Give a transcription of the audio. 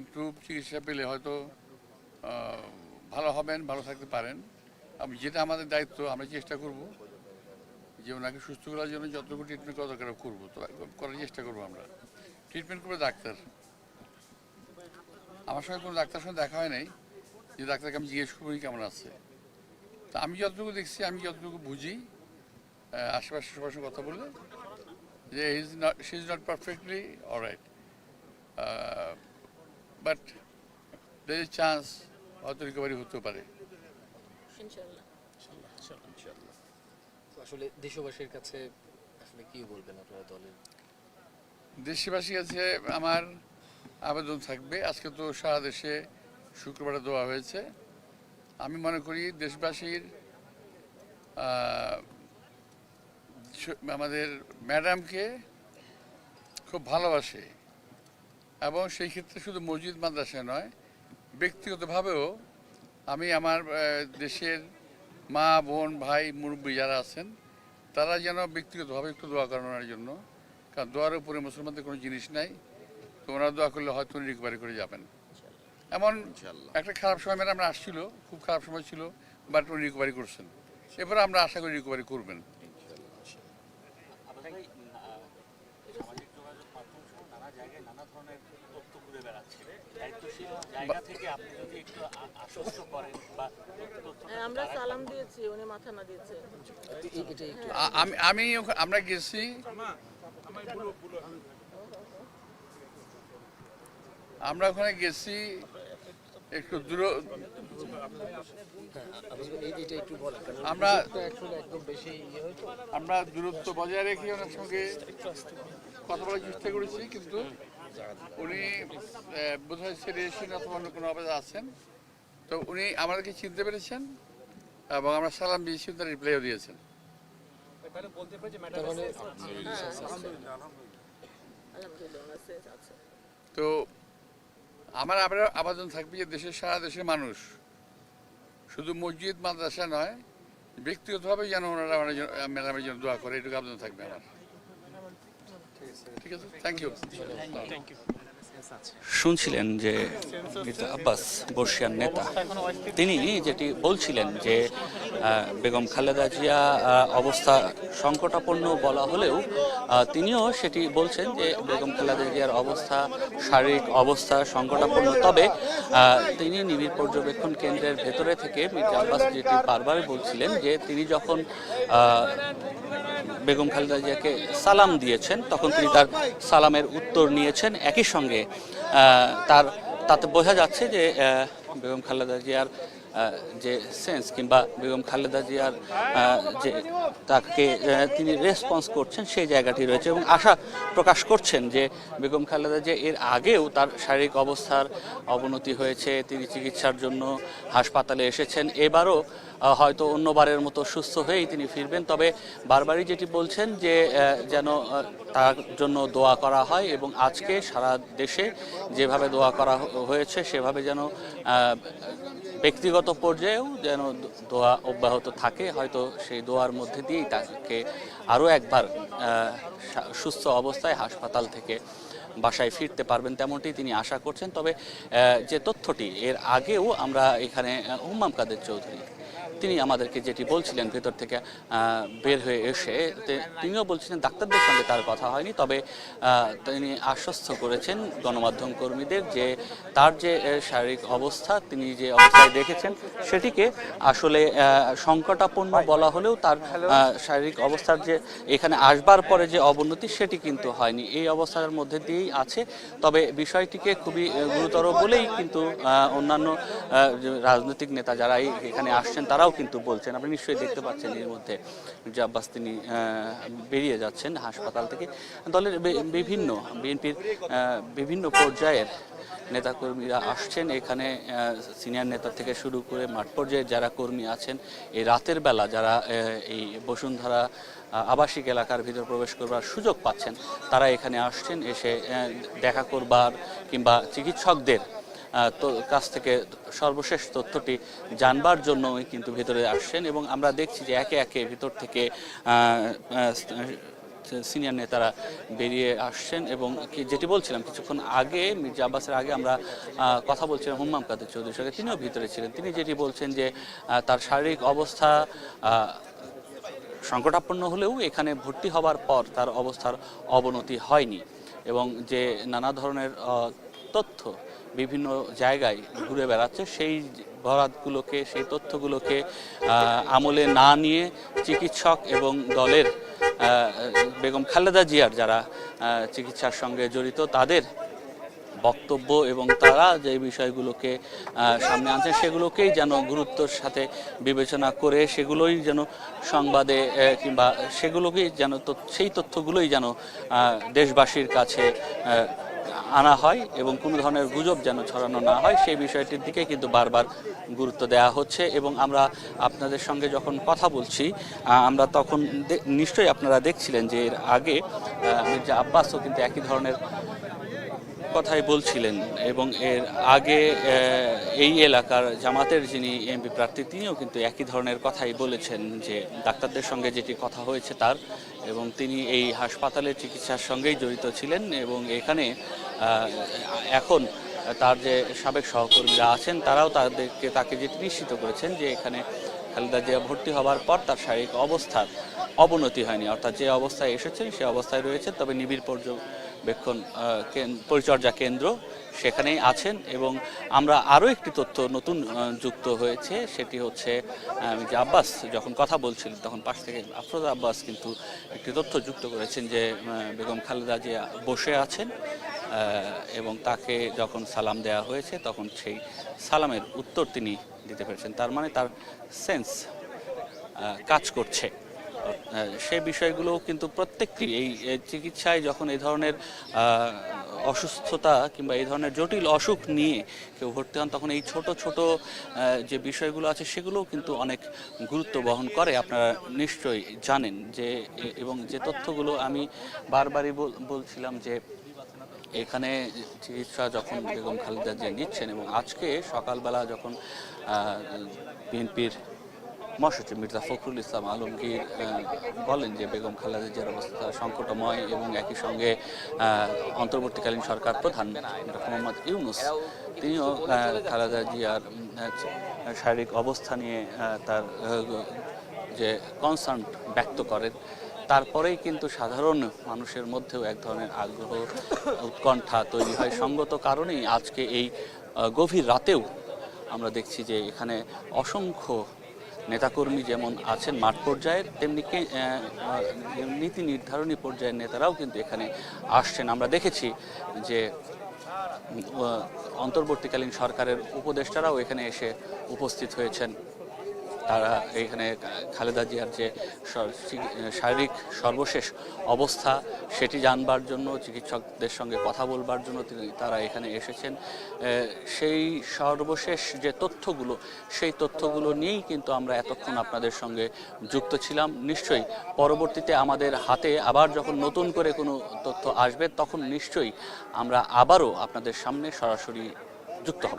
Improve চিকিৎসা পেলে হয়তো ভালো হবেন, ভালো থাকতে পারেন। আমি যেটা আমাদের দায়িত্ব, আমরা চেষ্টা করব যে ওনাকে সুস্থ করার জন্য যতটুকু ট্রিটমেন্ট করা দরকার, করব। তো করার চেষ্টা করব আমরা। ট্রিটমেন্ট করবে ডাক্তার। আমার সঙ্গে কোনো ডাক্তার সঙ্গে দেখা হয় নাই, যে ডাক্তারকে আমি জিজ্ঞেস করব কেমন আছে। তা আমি যতটুকু দেখছি, আমি যতটুকু বুঝি আশেপাশে সবার সঙ্গে কথা বললে, যে is not she is not perfectly alright but there chance হয়তো রিকভারি হতে পারে। ইনশাল্লাহ। আসলে দেশবাসীর কাছে আসলে কি বলবেন আপনারা দলের? দেশবাসী কাছে আমার আবেদন থাকবে। আজকে তো সারা দেশে শুক্রবারে দেওয়া হয়েছে। আমি মনে করি দেশবাসীর আমাদের ম্যাডামকে খুব ভালোবাসে। এবং সেই ক্ষেত্রে শুধু মসজিদ মাদ্রাসায় নয় ব্যক্তিগতভাবেও আমি আমার দেশের মা বোন ভাই মুরব্বী যারা আছেন তারা যেন ব্যক্তিগতভাবে একটু দোয়া করানোর জন্য। কারণ দোয়ার উপরে মুসলমানদের কোনো জিনিস নাই তো ওনারা দোয়া করলে হয়তো উনি রিকভারি করে যাবেন। এমন একটা খারাপ সময় ম্যাডাম আসছিল খুব খারাপ সময় ছিল বাট উনি রিকভারি করছেন। এরপরে আমরা আশা করি রিকভারি করবেন সামাজিক যোগাযোগ মাধ্যম সহ নানা জায়গায় নানা ধরনের তথ্য ঘুরে বেড়াচ্ছে। দায়িত্বশীল জায়গা থেকে আপনি যদি একটু আশ্বস্ত করেন বা হ্যাঁ, আমরা সালাম দিয়েছি উনি মাথা না দিয়েছে। একটু আ- আমি আমরা গেছি। আমরা ওখানে গেছি একটু দূর আমরা- আমরা দূরত্ব বজায় রেখে ওনার সঙ্গে কথা বলার চেষ্টা করেছি কিন্তু উনি বোধহয় সেরিয়েশন অথবা অন্য কোনো অবস্থা আছেন। তো উনি আমাদেরকে চিনতে পেরেছেন এবং আমরা সালাম দিয়েছি তার রিপ্লাইও দিয়েছেন। মানে সেন্স আছে তো আমার আবার আবেদন থাকবে যে দেশের সারা দেশের মানুষ শুধু মসজিদ মাদ্রাসা নয় ব্যক্তিগতভাবে যেন ওনারা ম্যাডামের জন্য দোয়া করে এটুকু আবেদন থাকবে আমার। শুনছিলেন যে মির্জা আব্বাস বর্ষিয়ার নেতা, তিনি যেটি বলছিলেন যে বেগম খালেদা জিয়া অবস্থা সংকটাপন্ন বলা হলেও তিনিও সেটি বলছেন যে, বেগম খালেদা জিয়ার অবস্থা, শারীরিক অবস্থা সংকটাপন্ন। তবে তিনি নিবিড় পর্যবেক্ষণ কেন্দ্রের ভেতরে থেকে মির্জা আব্বাস যেটি বারবার বলছিলেন যে, তিনি যখন বেগম খালেদা জিয়াকে সালাম দিয়েছেন, তখন তিনি তার সালামের উত্তর নিয়েছেন। একই সঙ্গে তার, তাতে বোঝা যাচ্ছে যে বেগম খালেদা জিয়ার যে সেন্স কিংবা বেগম খালেদা জিয়ার যে তাকে তিনি রেসপন্স করছেন, সেই জায়গাটি রয়েছে এবং আশা প্রকাশ করছেন যে, বেগম খালেদা জিয়া এর আগেও তার শারীরিক অবস্থার অবনতি হয়েছে, তিনি চিকিৎসার জন্য হাসপাতালে এসেছেন। এবারও হয়তো অন্যবারের মতো সুস্থ হয়েই তিনি ফিরবেন। তবে বারবারই যেটি বলছেন যে যেন তার জন্য দোয়া করা হয় এবং আজকে সারা দেশে যেভাবে দোয়া করা হয়েছে, সেভাবে যেন ব্যক্তিগত পর্যায়েও যেন দোয়া অব্যাহত থাকে। হয়তো সেই দোয়ার মধ্যে দিয়েই তাকে আরও একবার সুস্থ অবস্থায় হাসপাতাল থেকে বাসায় ফিরতে পারবেন তেমনটি তিনি আশা করছেন। তবে যে তথ্যটি, এর আগেও আমরা এখানে হুম্মাম কাদের চৌধুরী তিনি আমাদেরকে যেটি বলছিলেন ভেতর থেকে বের হয়ে এসে তিনিও বলছিলেন ডাক্তারদের সঙ্গে তার কথা হয়নি তবে তিনি আশ্বস্ত করেছেন গণমাধ্যম কর্মীদের যে তার যে শারীরিক অবস্থা তিনি যে অবস্থায় দেখেছেন সেটিকে আসলে আহ, সংকটাপন্ন বলা হলেও তার শারীরিক অবস্থার যে এখানে আসবার পরে যে অবনতি সেটি কিন্তু হয়নি। এই অবস্থার মধ্যে দিয়েই আছে তবে বিষয়টিকে খুবই গুরুতর বলেই কিন্তু অন্যান্য রাজনৈতিক নেতা যারা এখানে আসছেন তারাও কিন্তু বলছেন, আপনি নিশ্চয়ই দেখতে পাচ্ছেন এর মধ্যে যে আব্বাস তিনি বেরিয়ে যাচ্ছেন হাসপাতাল থেকে। দলের বিভিন্ন, বিএনপির বিভিন্ন পর্যায়ের নেতাকর্মীরা আসছেন। এখানে সিনিয়র নেতা থেকে শুরু করে মাঠ পর্যায়ে যারা কর্মী আছেন, এই রাতের বেলা যারা এই বসুন্ধরা আবাসিক এলাকার ভিতর প্রবেশ করবার সুযোগ পাচ্ছেন, তারা এখানে আসছেন, এসে দেখা করবার কিংবা চিকিৎসকদের কাছ থেকে সর্বশেষ তথ্যটি জানবার জন্যই কিন্তু ভিতরে আসছেন এবং আমরা দেখছি যে একে একে ভিতর থেকে সিনিয়র নেতারা বেরিয়ে আসছেন এবং যেটি বলছিলাম, কিছুক্ষণ আগে, মির্জা আব্বাসের আগে আমরা কথা বলছিলাম হুম্মাম কাদের চৌধুরীর সঙ্গে, তিনিও ভিতরে ছিলেন। তিনি যেটি বলছেন যে তার শারীরিক অবস্থা সংকটাপন্ন হলেও এখানে ভর্তি হবার পর তার অবস্থার অবনতি হয়নি এবং যে নানা ধরনের তথ্য বিভিন্ন জায়গায় ঘুরে বেড়াচ্ছে, সেই বরাতগুলোকে, সেই তথ্যগুলোকে আমলে না নিয়ে চিকিৎসক এবং দলের বেগম খালেদা জিয়ার যারা চিকিৎসার সঙ্গে জড়িত, তাদের বক্তব্য এবং তারা যে বিষয়গুলোকে সামনে আনছে সেগুলোকেই যেন গুরুত্বর সাথে বিবেচনা করে, সেগুলোই যেন সংবাদে কিংবা সেগুলোকেই যেন সেই তথ্যগুলোই যেন দেশবাসীর কাছে আনা হয় এবং কোনো ধরনের গুজব যেন ছড়ানো না হয়, সেই বিষয়টির দিকে কিন্তু বারবার গুরুত্ব দেওয়া হচ্ছে এবং আমরা আপনাদের সঙ্গে যখন কথা বলছি আমরা তখন নিশ্চয়ই আপনারা দেখছিলেন যে এর আগে মির্জা আব্বাসও কিন্তু একই ধরনের কথাই বলছিলেন এবং এর আগে এই এলাকার জামাতের যিনি এমপি প্রার্থী, তিনিও কিন্তু একই ধরনের কথাই বলেছেন যে ডাক্তারদের সঙ্গে যেটি কথা হয়েছে তার এবং তিনি এই হাসপাতালের চিকিৎসার সঙ্গেই জড়িত ছিলেন এবং এখানে এখন তার যে সাবেক সহকর্মীরা আছেন, তারাও তাদেরকে, তাকে যেটি নিশ্চিত করেছেন যে এখানে খালেদা জিয়া ভর্তি হওয়ার পর তার শারীরিক অবস্থার অবনতি হয়নি। অর্থাৎ যে অবস্থায় এসেছেন, সে অবস্থায় রয়েছে। তবে নিবিড় পর্যবেক্ষণ পরিচর্যা কেন্দ্র সেখানেই আছেন এবং আমরা আরও একটি তথ্য নতুন যুক্ত হয়েছে। সেটি হচ্ছে যে আব্বাস যখন কথা বলছিলেন, তখন পাশ থেকে আফরোজা আব্বাস কিন্তু একটি তথ্য যুক্ত করেছেন যে বেগম খালেদা জিয়া বসে আছেন। এবং তাকে যখন সালাম দেওয়া হয়েছে, তখন সেই সালামের উত্তর তিনি দিতে পেরেছেন। তার মানে তার সেন্স কাজ করছে। সে বিষয়গুলো কিন্তু প্রত্যেকটি এই চিকিৎসায় যখন এই ধরনের অসুস্থতা কিংবা এই ধরনের জটিল অসুখ নিয়ে কেউ ভর্তি হন, তখন এই ছোট ছোট যে বিষয়গুলো আছে, সেগুলোও কিন্তু অনেক গুরুত্ব বহন করে। আপনারা নিশ্চয়ই জানেন যে এবং যে তথ্যগুলো আমি বারবারই বলছিলাম যে এখানে চিকিৎসা যখন বেগম খালেদা জিয়া নিচ্ছেন এবং আজকে সকালবেলা যখন বিএনপির মহাসচিব মির্জা ফখরুল ইসলাম আলমগীর বলেন যে বেগম খালেদা জিয়ার অবস্থা সংকটময় এবং একই সঙ্গে অন্তর্বর্তীকালীন সরকার প্রধান মোহাম্মদ ইউনুস, তিনিও খালেদা জিয়ার শারীরিক অবস্থা নিয়ে তার যে কনসার্ন ব্যক্ত করেন। তারপরেই কিন্তু সাধারণ মানুষের মধ্যেও এক ধরনের আগ্রহ, উৎকণ্ঠা তৈরি হয়। সঙ্গত কারণেই আজকে এই গভীর রাতেও আমরা দেখছি যে এখানে অসংখ্য নেতাকর্মী যেমন আছেন মাঠ পর্যায়ের তেমনি নীতি নির্ধারণী পর্যায়ের নেতারাও কিন্তু এখানে আসছেন। আমরা দেখেছি যে অন্তর্বর্তীকালীন সরকারের উপদেষ্টারাও এখানে এসে উপস্থিত হয়েছেন। তারা এখানে খালেদা জিয়ার যে শারীরিক সর্বশেষ অবস্থা, সেটি জানবার জন্য, চিকিৎসকদের সঙ্গে কথা বলবার জন্য তিনি তারা এখানে এসেছেন। সেই সর্বশেষ যে তথ্যগুলো, সেই তথ্যগুলো নিয়েই কিন্তু আমরা এতক্ষণ আপনাদের সঙ্গে যুক্ত ছিলাম। নিশ্চয়ই পরবর্তীতে আমাদের হাতে আবার যখন নতুন করে কোনো তথ্য আসবে, তখন নিশ্চয়ই আমরা আবারও আপনাদের সামনে সরাসরি যুক্ত হব।